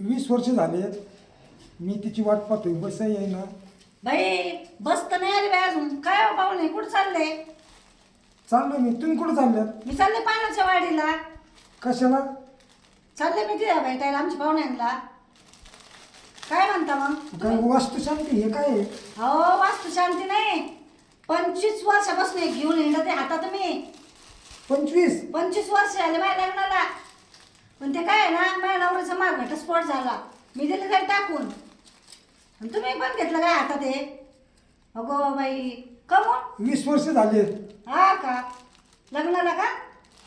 वीस वर्ष झाले मी तिची वाट पाहतोय. बस येईना बाई बस तर नाही आली बाई अजून. काय हो पाहुणे? कुठं चालले चाललो मी. तुम्ही कुठं चालल्यात? मी चालले पाण्याच्या वाडीला. कशाला? चालले मी तिला भेटायला आमच्या पाहुण्यांना. काय म्हणता मग? काय वास्तुशांती हे काय आहे? अहो वास्तू शांती नाही. पंचवीस वर्षापासून हे घेऊन येणं ते हातात तुम्ही पंचवीस? पंचवीस वर्ष झाले माझ्या लग्नाला. पण ते काय आहे ना माझ्या नवऱ्याचा माग घटस्फोट झाला. मी दिले त्याला टाकून. आणि तुम्ही पण घेतलं काय हातात हे? अगो बाई कमून? वीस वर्ष झाले. हा का? लग्नाला का?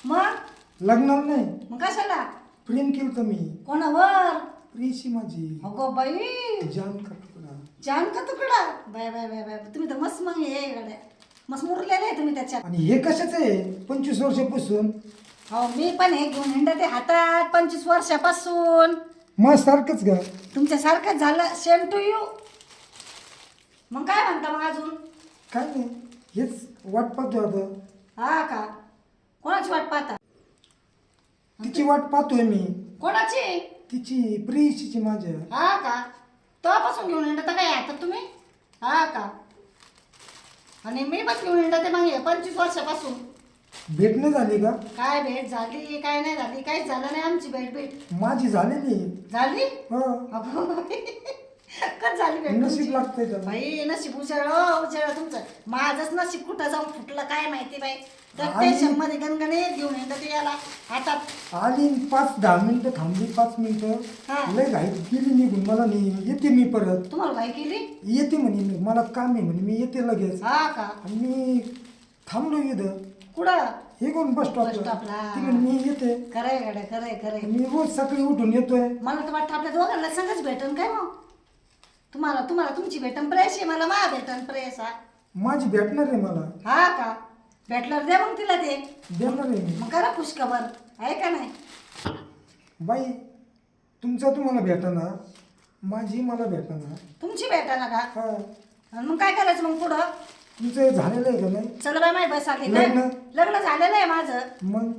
मग? लग्नाला नाही. मग कशाला? प्रेम केलं तर मी. कोणावर? प्रेयशी माझी. अगो बाई. जान का तुकडा. जान का तुकडा? Bye bye bye bye. तुम्ही तर मस्त मग हे गड्या मस्त मुरलेले आहे तुम्ही त्याच्यात. आणि हे कशाच आहे? पंचवीस वर्षापासून हो मी पण हे घेऊन हिंडते हातात पंचवीस वर्षापासून. मग सारखंच का तुमच्यासारखं झालं सेम टू यू मग काय म्हणता मग अजून? काय नाही हेच वाट पाहतोय आता. हा का? कोणाची वाट पाहता? तिची वाट पाहतोय मी. कोणाची? तिची प्रेयशीची माझ्या. हा का? तेव्हापासून घेऊन हिंडता काय आता तुम्ही? हा का? आणि मी पण घेऊन हिंडते मग हे पंचवीस वर्षापासून. भेटणं झाली का? काय भेट झाली? काय नाही झाली? काहीच झालं नाही आमची भेट भेट. माझी झालेली झाली? हो. अगो कच झाली भेट नशीब तुमची? लागतंय त्याला. बाई नशीब उजळ उजळ तुमचं. माझंच नशीब कुठं जाऊन फुटलं काय माहिती बाई. तर आणि- टेन्शनमध्ये गणगणे घेऊन येतात याला. हातात आली न पाच दहा मिनिटं थांबली पाच हा. मिनिटं लय घाईत गेली निघून मला नाही येते मी परत. तुम्हाला काय केली? येते म्हणे मी मला काम आहे म्हणे मी येते लगेच. हा का? आणि मी थांबलो इथं. कुठं? हे कोण बस Bus स्टॉपला stop ला. मी येते. खरंय गड्या खरंय खरंय. मी रोज सकाळी उठून येतोय. मला तर वाटतं आपल्या दोघांना संगच भेटन काय मग? तुम्हाला तुम्हाला तुमची भेटन प्रेस आहे मला मा भेटन प्रेस हा. माझी भेटणार आहे मला. हा का? भेटल्यावर दे मग तिला ते. देणार आहे मी. मग करा खुशखबर आहे का नाही? बाई तुमचा तुम्हाला भेटाना. माझी मला भेटाना. तुमची भेटायला का? हा. आणि मग काय करायचं मग पुढं? तुमचं हे झालेलं आहे का नाही? चला बाय माय बस आली. काय? लग्न? लग्न झालेलं आहे माझं. मग?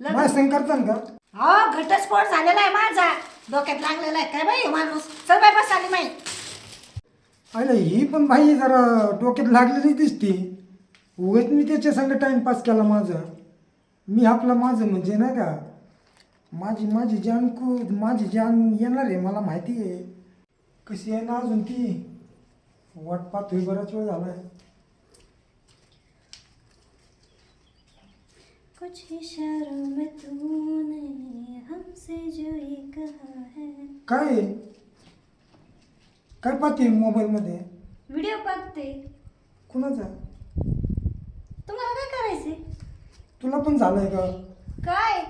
लग्न? माझ्या संग करता का? हो घटस्फोट झालेला आहे माझा. डोक्यात लागलेला आहे. काय बाई हो माणूस? चल बाय बस आली माई. अरे ही पण बाई जरा डोक्यात लागलेली दिसते. उगाच मी त्याच्या संग टाइमपास केला माझा. मी आपला माझं म्हणजे नाही का माझी माझी जान को माझी जान येणार आहे मला माहिती आहे. कशी आहे ना अजून ती? वाट पाहतोय बराच वेळ झालाय. कुछ इशारों में तूने हमसे जो ये कहा है। काय आहे? काय पाहते मोबाईलमध्ये व्हिडिओ बघते कुणाचा? तुम्हाला काय करायचे तुला पण झालंय का? काय?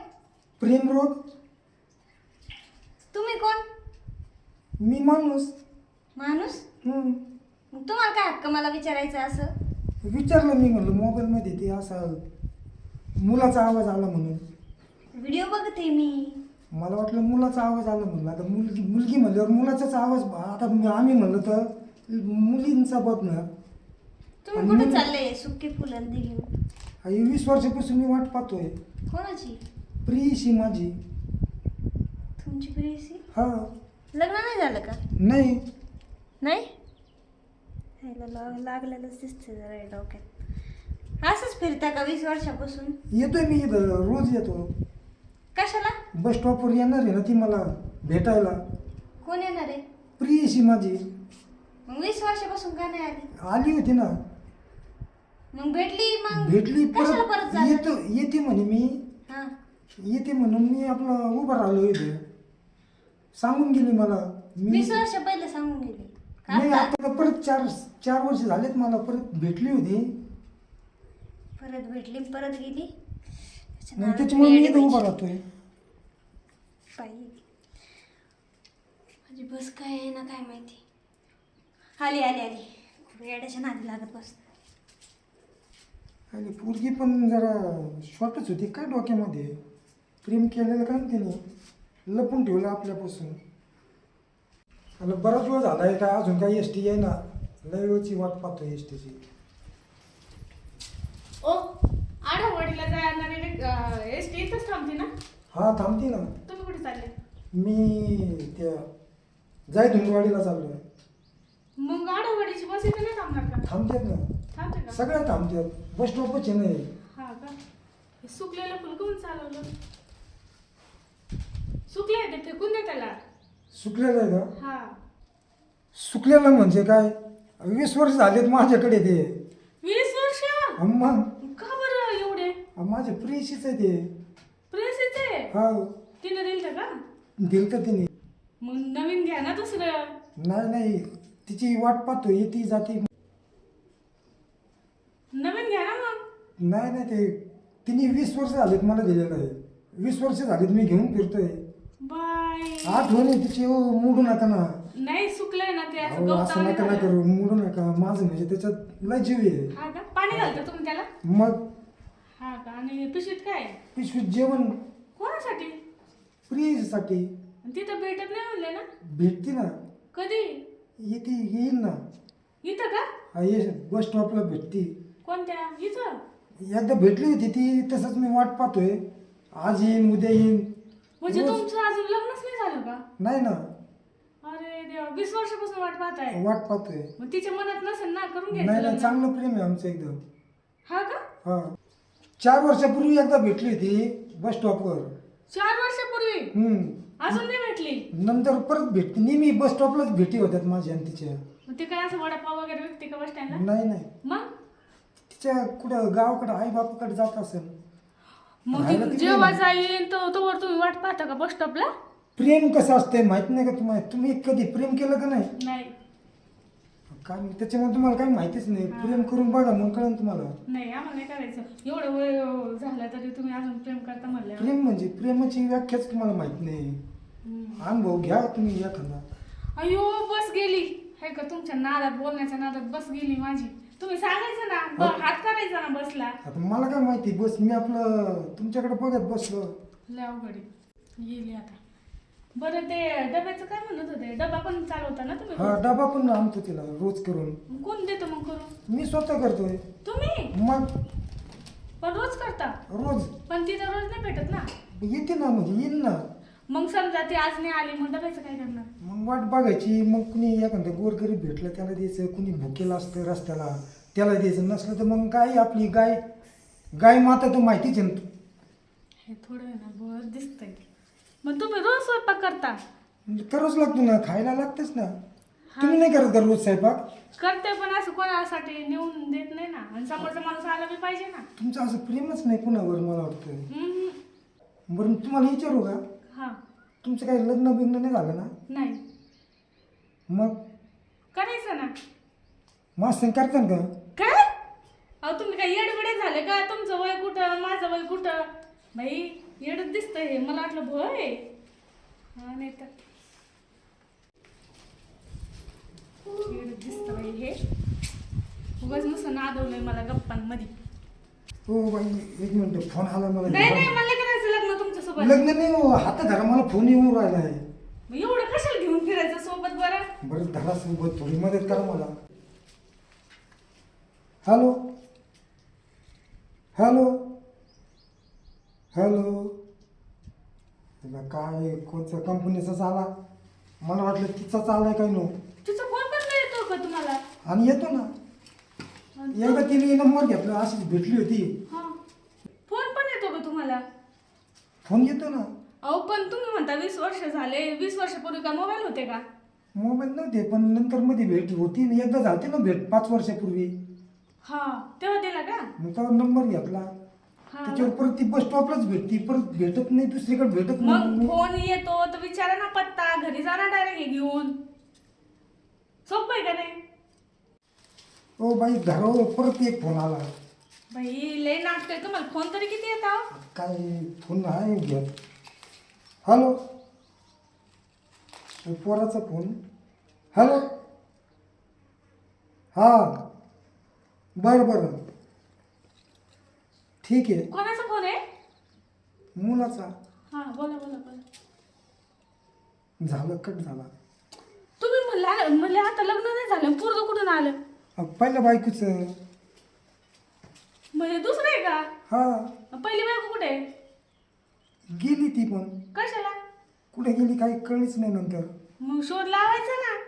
प्रेम रोग? तुम्ही कोण? मी माणूस. माणूस? हम्म. तुम्हाला काय हक्क? मला विचारायचं असं. विचारलं मी म्हणलं मोबाईलमध्ये ते असा मुलाचा आवाज आला म्हणून. व्हिडिओ बघते मी. मला वाटलं मुलाचा आवाज आला म्हणलं. आता मुलगी मुलगी म्हणल्यावर मुलाचाच आवाज आता मी- आम्ही म्हणलं तर मुलींचा बघणार तुम्ही आणि कुठे मी- चालले? सुके फुलंदी घेऊन आई वीस वर्षापासून मी वाट पाहतोय. कोणाची? प्रियशी माझी. तुमची प्रियसी? हा. लग्न नाही झालं का? नाही. नाही? ह्याला लाग- लागलेलंच दिसते जरा या डोक्यात. असंच फिरता का वीस वर्षापासून? येतोय मी इथं रोज येतो. कशाला? बस स्टॉपवर येणार आहे ना ती मला भेटायला. कोण येणार आहे? प्रियशी माझी. मग वीस वर्षापासून का नाही आली? आली होती ना. मग भेटली मग? भेटली कशाला परत येतो येते म्हणे मी. हा. येते म्हणून मी आपलं उभं राहिलो इथे. सांगून गेली मला. मी वीस वर्ष पहिले सांगून गेले. नाही आता? परत चार चार वर्ष झालेत मला परत भेटली होती. परत भेटली परत गेली? त्याच्यामुळे मी इथं उभा राहतोय. बाई माझी बस काय आहे ना काय माहिती? आली आली आली. येड्याच्या नादी लागत बस. आणि पोरगी पण जरा शॉर्टच होती काय डोक्यामध्ये? प्रेम केलेलं काय ना त्याने लपून ठेवलं आपल्यापासून. आणि बराच वेळ झाला आहे काय अजून काही एस टी आहे ना लय वेळची वाट पाहतोय एस टीची ओ आडवडीला जाणारी एस टी इथंच थांबते ना? हा थांबते ना. तुम्ही कुठे चालले? मी त्या जाय धुंडवाडीला चाललोय. मग आडवडीची बस इथे नाही थांबणार का? थांबतात ना. थांबते का? सगळ्या थांबतात. बस स्टॉपच आहे नाही हा. का? हे सुकलेलं फुल कोण चालवलं? सुकले ते फेकून दे त्याला. सुकलेलं आहे का हा. सुकलेलं म्हणजे काय? वीस वर्ष झालेत माझ्याकडे ते. वीस वर्ष? मग का बरं एवढे? माझे प्रेशीच आहे ते. प्रेसीच आहे? हा. तिने दिलं का? दिलं तर तिने. मग नवीन घ्या ना दुसरं. नाही नाही. तिची वाट पाहतो येते जाते. नवीन घ्या ना मग. नाही नाही ते. तिने वीस वर्ष झालेत मला दिलेलं आहे. वीस वर्ष झालेत मी घेऊन फिरतोय. बाय आठवण आहे तिची हो मोडू नका ना. नाही सुकलंय ना ते असं अहो, असं गवतावानी नका ना झालं. करू मोडू नका. माझं म्हणजे त्याच्यात लय जीव आहे. हा का? पाणी घालता तुम्ही त्याला? मग? हा का? आणि पिशवीत काय? पिशवीत जेवण. कोणासाठी? प्रियसाठी आणि तिथं भेटत नाही म्हणले ना. भेटते ना. कधी? येते येईल ना. इथं का? हा, ये बस स्टॉपला भेटते. कोणत्या? इथं? एकदा भेटली होती ती तसंच मी वाट पाहतोय. आज येईन उद्या येईन. म्हणजे रोज- तुमचं अजून लग्नच नाही झालं का? नाही ना. अरे देवा वीस वर्षापासून वाट पाहताय. वाट पाहतोय. मग तिच्या मनात नसेल ना करून नाही घ्यायचं नाही लग्न. चांगलं प्रेम आहे आमचं एकदम. हा का? हा. चार वर्षापूर्वी एकदा भेटली होती बस स्टॉपवर चार वर्षापूर्वी? हम्म. अजून नाही भेटली? नंतर परत भेटते नेहमी बस स्टॉपलाच भेटी होत्यात माझ्या आणि तिच्या. मग ते काय असं वडापाव वगैरे विकते का बस स्टँडला नाही नाही. मग? तिच्या कुठं गावाकडं आई बापाकडे जात असेल. मग तिकडे जेव्हा नाही. जाईल तो तोवर तुम्ही वाट पाहता का बस स्टॉपला प्रेम कसं असतंय माहीत नाही का तुम्हाला? तुम्ही कधी प्रेम केलं का नाही? नाही. काय त्याच्यामुळे तुम्हाला काही माहितीच नाही. प्रेम करून बघा मग कळेल तुम्हाला. नाही आम्हाला नाही करायचं. एवढं वय अं, झालं तरी तुम्ही अजून प्रेम करता म्हणल्यावर. प्रेम म्हणजे प्रेमाची व्याख्याच तुम्हाला माहीत नाही. अनुभव घ्या तुम्ही एखादा. अयो बस गेली. हे का तुमच्या नादात बोलण्याच्या नादात बस गेली माझी. तुम्ही सांगायचं ना ब- हात करायचा ना बसला. आता मला काय माहिती बस मी आपलं तुमच्याकडे बघत बसलो. लय अवघड आहे. गेली आता. बरं ते डब्याचं काय म्हणत होते? डबा पण चालवता ना तुम्ही? हा डबा पण आणतो तिला रोज करून. कोण देतो मग करून? मी स्वतः करतोय. तुम्ही? मग? पण रोज करता? रोज. पण तिथं रोज नाही भेटत ना. येते ना म्हणजे येईन ना. मग समजा ती आज नाही आली मग डब्याचं काय करणार? वाट बघायची मग कुणी एखादं गोरगरीब भेटलं त्याला द्यायचं कुणी भुकेलं असतं रस्त्याला त्याला द्यायचं नसलं तर मग गाय आपली गाय गाय माता तर माहितीच आहे ना. हे थोडं ना बरं दिसतंय. मग तुम्ही रोज स्वयंपाक करता? म्हणजे करावंच लागतो ना खायला लागतंच ना. तुम्ही नाही करत का रोज स्वयंपाक? करते पण असं कोणासाठी नेऊन देत नाही ना. आणि समोरचा माणूस आला बी पाहिजे ना. तुमचं असं प्रेमच नाही कुणावर मला वाटतं. हम्म. बरं तुम्हाला विचारू का? हा. तुमचं काही लग्न बिग्न नाही झालं ना? नाही. मग? करायचं ना. मास्तर करतात का? काय? अहो तुम्ही काय येडबिडे झाले का? तुमचं वय कुठं? माझं वय कुठं? बाई येडच दिसतंय हे. मला वाटलं भय. हा नाही तर. येडच दिसतं बाई हे. उगाच नुसतं नादवलंय मला गप्पांमध्ये. हो बाई एक मिनिट. फोन आला मला. नाही नाही मला नाही करायचं लग्न तुमच्यासोबत. लग्न नाही हो. हातात धरा मला फोन येऊन राहिला आहे मग एवढं कशाला फिरायचं सोबत बरं? बरं धरा सोबत थोडी मदत करा मला. हॅलो? हॅलो? हॅलो? तुला काय कोणत्या कंपनीचा चाला? मला वाटलं तिचा चालाय काय नो? तिचा फोन पण नाही येतो का तुम्हाला? आणि येतो ना. एकदा तिने नंबर घेतला अशीच भेटली होती. हा. फोन पण येतो का तुम्हाला? फोन येतो ना. अहो पण तुम्ही म्हणता वीस वर्ष झाले. वीस वर्षापूर्वी का मोबाईल होते का? मोबाईल नव्हते पण नंतर मध्ये भेट होती ना एकदा झालती ना भेट पाच वर्षापूर्वी. हा तेव्हा दिला का? मग तेव्हा नंबर घेतला. हा. त्याच्यावर परत ती बस स्टॉपलाच भेटती परत भेटत नाही दुसरीकडे भेटत मग नाही फोन येतो तर विचारा ना पत्ता घरी जाणार डायरेक्ट हे घेऊन. सोपं आहे का नाही? ओ बाई धरो परत एक फोन आला. बाई लय नाटकं तुम्हाला फोन तरी किती येतात काय फोन आहे घेत. हॅलो? पोराचा फोन. हॅलो? हां. बरं बरं. ठीक आहे. कोणाचा फोन आहे? मुलाचा. हा बोला बोला बोला. झालं कट झाला. तुम्ही म्हणला म्हणले आता लग्न नाही झालं पूर्ण कुठून आलं? अ, पहिल्या बायकोचं. म्हणजे दुसरं आहे का? हा. पहिली बायको कुठे आहे? गेली ती पण. कशाला? कुठे गेली काही कळलीच नाही नंतर. मग शोध लावायचा ना.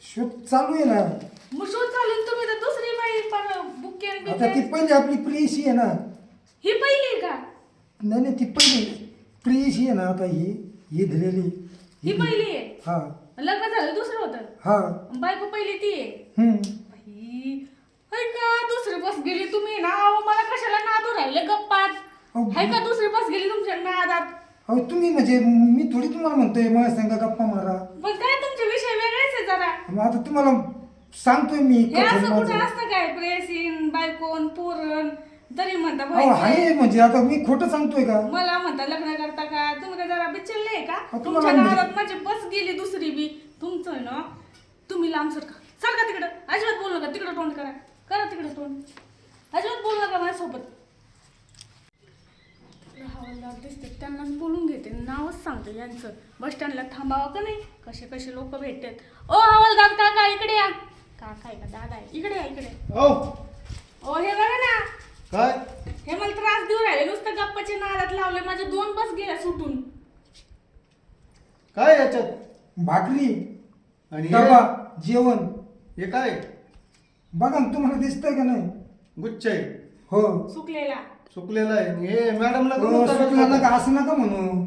शोध चालू आहे ना. मग शोध चालून तुम्ही तर दुसरी बाई पर बुके आता ती पहिली आपली प्रियशी आहे ना. ही पहिली आहे का? नाही नाही ती पहिली. प्रियशी आहे ना आता ही. ही दिलेली ही पहिली आहे? हा. लग्न झालं दुसरं होतं? हा. बायको पहिली ती आहे? हम्म. बाई, हाय का दुसरी बस गेली तुम्ही ना. अहो मला कशाला नादू राहिले गप्पात? अहो, हाय का दुसरी बस गेली तुमच्या नादात? अहो तुम्ही म्हणजे मी थोडी तुम्हाला म्हणतोय माझ्या संग गप्पा मारा. पण काय तुमचे विषय वेगळेच आहे जरा. मग आता तुम्हाला सांगतोय मी हे असं कुठं माझं. असतं काय? प्रेसीन बायकोन पोरण तरी म्हणता अहो भाई आहे म्हणजे आता मी खोटं सांगतोय का? मला म्हणता लग्न करता का? तुम्ही काय जरा बिचलले आहे का? तुमच्या म्हणजे- नादात माझी बस गेली दुसरी बी. तुमचं आहे ना तुम्ही लांब सरका. सरका तिकडं. अजिबात बोलू नका. तिकडं तोंड करा. करा तिकडं तोंड. अजिबात बोलू नका माझ्यासोबत. हवालदार दिसते त्यांनाच बोलून घेते. नावच सांगते यांचं. बस स्टँडला थांबावं का नाही? कसे कसे लोक भेटतात. ओ हवालदार काका इकडे या. काका आहे का? दादा आहे. इकडे या इकडे. ओ. ओ हे बघा ना. काय? हे मला त्रास देऊ राहिले. नुसतं गप्पाचे नादात लावले. माझे दोन बस गेल्या सुटून. काय याच्यात? भाकरी आणि हे- डबा जेवण. हे काय? बघा ना तुम्हाला दिसतंय का नाही? गुच्छ आहे. हो. सुकलेला. सुकलेलं आहे. हे मॅडमला हो, करून का? असं नका म्हणू.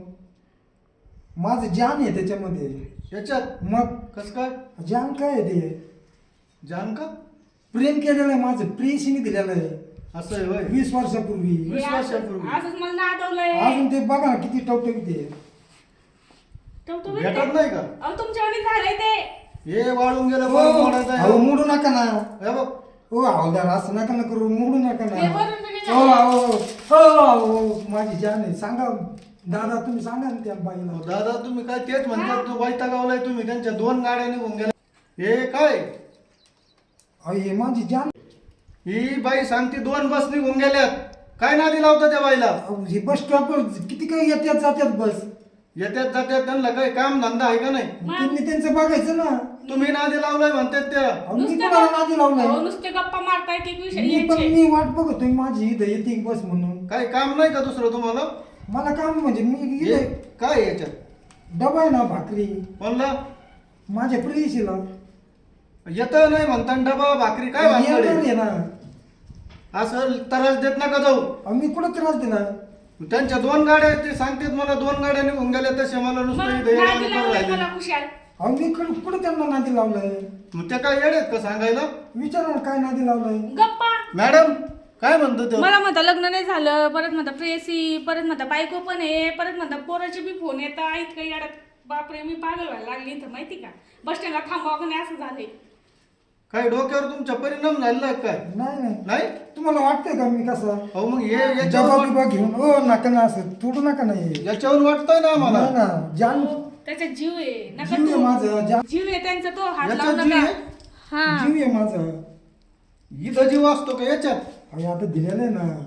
माझं जान आहे त्याच्यामध्ये. याच्यात? मग? कस काय? जान काय आहे ते? जाण का? प्रेम केलेलं आहे माझं. प्रेयसीने दिलेलं आहे. असं आहे होय. वीस वर्षापूर्वी. हे वीस वर्षापूर्वी. असंच मला अजून ते बघा ना किती टवटवीत आहे. टवटवीत? भेटत. नाही का? अहो तुमच्यावानी झालंय ते. हे वाळून गेलं हो, बरं मोडायचं आहे. अहो, मोडू नका ना. हे बघ. हो हवलदार असं नका ना करू. मोडू नका ना. हे वरून हो हो हो. हो माझी जान आहे. सांगा. दादा तुम्ही सांगा ना त्या बाईला. अहो, दादा तुम्ही काय तेच म्हणतात? तो वैता गावलाय तुम्ही त्यांच्या दोन गाड्या निघून गेल्या हे काय? अहो हे माझी जान ही बाई सांगते दोन बस निघून गेल्यात. काय नादी लावता त्या बाईला? अहो, हे बस स्टॉपवर किती काही येत्यात जात्यात बस. येत्यात जात्यात त्यांना काही काम धंदा आहे का नाही? त्यांनी त्यांचं बघायचं ना. तुम्ही नादी लावलाय म्हणतात त्या. अहो, मी नुसतं कुणाला नादी लावलंय. नुसते गप्पा मारताय विषय मी पण. मी वाट बघतोय. माझी इथं येते बस म्हणून. काही काम नाही का दुसरं तुम्हाला? मला काम म्हणजे मी हे इथे काय आहे याच्यात? डबा आहे ना भाकरी. म्हणलं माझ्या प्रियशीला. येत नाही म्हणता डबा भाकरी काय येणार भानगड आहे? आहे? ना. असं त्रास देत नका जाऊ. अहो, मी कुठं त्रास दिला त्यांच्या दोन गाड्या आहेत, ते सांगतात मला दोन गाड्या निघून गेल्या तसे मला मग नुसतं इथं नादी येड्यावानी करू लावलंय राहिले. मला खुशाल अहो मी कुठं कुठं त्यांना नादी लावलंय? मग त्या काय येडेत का सांगायला? विचारा ना काय नादी लावलंय. गप्पा. मॅडम काय म्हणतो तो? मला म्हणता लग्न नाही झालं परत म्हणता प्रेसी परत म्हणता बायको पण आहे परत म्हणता पोराचे बी फोन येतात इतकं येड्यात. बापरे मी पागल व्हायला लागली इथं माहिती का? बस स्टँडला थांबावं का नाही असं झालंय. काय डोक्यावर तुमचा परिणाम झालेला आहे काय? नाही नाही. नाही? तुम्हाला वाटतंय का मी कसं? अहो मग हे याच्यावर बिबा घेऊन. ओ नका ना असं. तोडू नका नाही याच्यावर वाटतंय ना आम्हाला? नाही ना. जान हो, त्याचा जीव आहे. नका जीव आहे तू- माझं. जान जीव आहे त्यांचा तो. हात लावू जीव नका. आहे? हा. जीव आहे माझं. इथं जीव असतो का याच्यात? अहो आता दिलेलं आहे ना.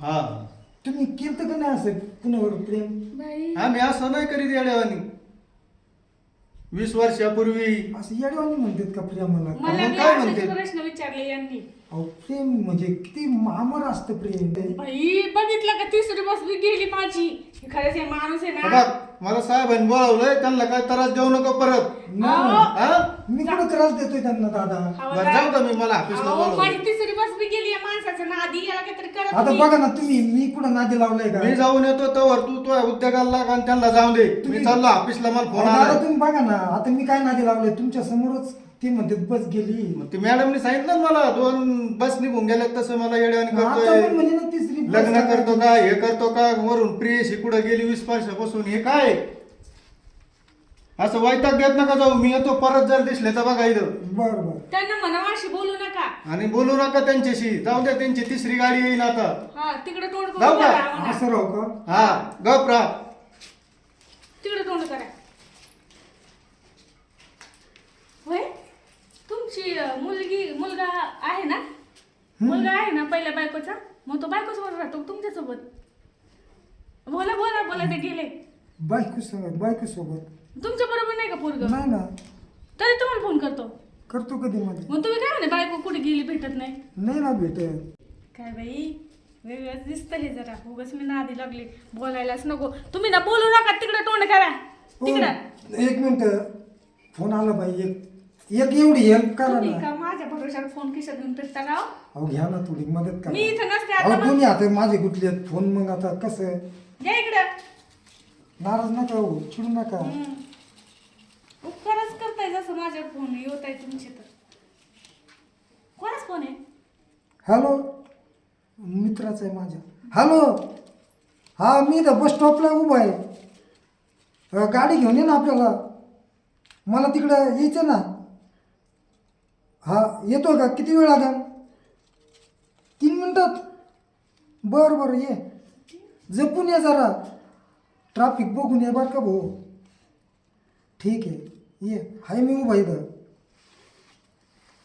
हा. तुम्ही केलं का नाही असं कुणावर प्रेम? बाई. आम्ही असं नाही करीत येड्यावानी. वीस वर्षापूर्वी असं येडवानी म्हणतात का प्रेमाला मला मग बी काय असेच म्हणते? प्रश्न विचारले यांनी अहो प्रेम म्हणजे किती मामर असतं प्रेम. ते बाई बघितलं का? तिसरी बस बी गेली माझी. हे खरंच हे माणूस आहे हे ना. बघ मला साहेबांनी बोलावलंय त्यांना काय त्रास देऊ नको परत. नाही. हा? मी कुठं त्रास देतोय त्यांना दादा? बरं जाऊ का मी मला ऑफिसला अहो, माझी बोलावलं तिसरी बस बी गेली या माणसाचं ना आधी याला काहीतरी करा आता. बघा ना तुम्ही मी कुठं नादी लावलंय का? मी जाऊन येतो तर तू तो उद्योगाला लाग आणि त्यांना जाऊन दे. मी तुम्ही- चाललो ऑफिसला मला फोन दादा आला तुम्ही बघा ना आता मी काय नादी लावलंय? तुमच्या समोरच ते म्हणतात बस गेली. मग ते मॅडमने सांगितलं ना मला दोन बस निघून गेल्या तसं मला येड्यावानी आता पण करतोय म्हणजे ना तिसरी बस लग्न. करतो का हे करतो का वरून प्रियशी कुठं गेली वीस वर्षापासून हे काय? असं वैताग देत नका जाऊ मी येतो परत जर दिसले तर बघा इथं. बर बर. त्यांना म्हणा अशी बोलू नका. आणि बोलू नका त्यांच्याशी जाऊ द्या त्यांची तिसरी गाडी येईन आता. हा तिकडे तोंड जाऊ का? असं राहू का? हा गप राहा तिकडे तोंड करा होय तुमची अं, मुलगी मुलगा आहे ना? मुलगा आहे ना पहिल्या बायकोचा? मग तो बायको सोबत राहतो तुमच्यासोबत? बोला बोला बोला ते गेले. बायको सोबत बायको सोबत तुमच्या बरोबर नाही का पोरग? नाही ना. तरी तुम्हाला फोन करतो. करतो कधी मध्ये मग तुम्ही काय म्हणे बायको कुठे गेली भेटत नाही? नाही ना भेटत. काय बाई? वेगळंच दिसतं हे जरा. उगाच मी नादी लागली. बोलायलाच नको. तुम्ही ना बोलू नका. तिकडे तोंड करा हो, तिकडं. एक मिनिट. फोन आला बाई एक. एक एवढी हेल्प करा तुम्ही ना. का माझ्या भरोशावर फोन खिशात घेऊन फिरता का हो? अहो घ्या ना थोडी मदत करा. मी इथं नसते अहो आता मग. दोन्ही हात माझे गुटले आहेत फोन मग आता कसं? या इकडं. नाराज नका हो चिडू नका. हम्म. उपकारच करताय जसं माझ्यावर फोन येत आहे तुमचे तर. कोणाच फोन आहे? हॅलो? मित्राचा आहे माझ्या. हॅलो? हा मी इथं बस स्टॉपला उभा आहे. अ, गाडी घेऊन ये ना आपल्याला. मला तिकडं यायचं ना. हा येतो का? किती वेळ लागेल? तीन मिनटात? बरं बरं ये. जपून ये जरा. ट्रॅफिक बघून ये बरं का भाऊ? ठीक आहे. ये. हाय मी उभा इथं.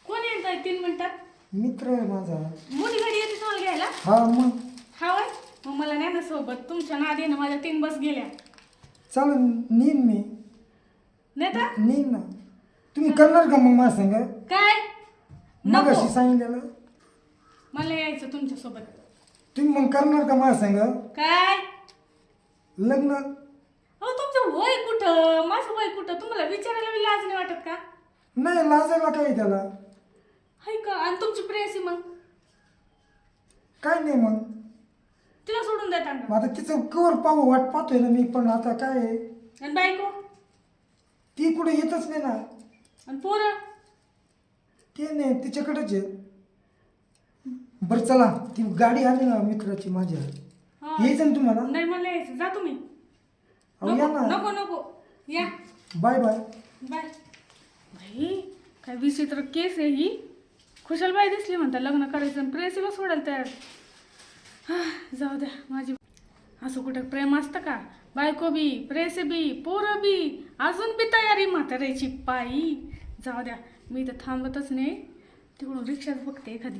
कोण येत आहे तीन मिनिटात? मित्र आहे माझा. मोठी गाडी येते तुम्हाला घ्यायला? हा मग. हा वय मग मला नाही ना सोबत. तुमच्या नादीनं माझ्या तीन बस गेल्या. चालेल नेईन मी. नाही तर? नेईन ना. तुम्ही करणार का मग माझ्या संग? काय? मग नको अशी सांगितलेलं? मला यायचं तुमच्यासोबत तुम्ही मग करणार का माझ्या संग? काय? लग्न? अहो तुमचं वय कुठं? माझं वय कुठं? तुम्हाला विचारायला बी लाज नाही वाटत का? नाही लाजायला काय त्याला. हाय का? आणि तुमची प्रेयसी मग? काय नाही मग. तिला सोडून देता मग का आता तिचं कवर पाहू वाट पाहतोय ना मी पण आता काय आहे, आणि बायको? ती कुठे येतच नाही ना. आणि पोरं? ते नाही तिच्याकडेच आहे. बरं चला ती गाडी आली ना मित्राची माझ्या. हा. यायचं ना तुम्हाला? नाही मला यायचं. जा तुम्ही. अहो या नको ना. नको नको. या. Bye bye. बाय. भाई काय विचित्र केस आहे ही. खुशाल बाई दिसली म्हणता लग्न करायचं आणि प्रेसीला सोडायला तयार. हा, जाऊ द्या माझी. असं कुठं प्रेम असतं का? बायको बी प्रेस बी पोरं बी. अजून बी तयारी म्हाताऱ्याची पायी. जाऊ द्या. मी तर थांबतच नाही. तिकडून रिक्षाच बघते एखादी.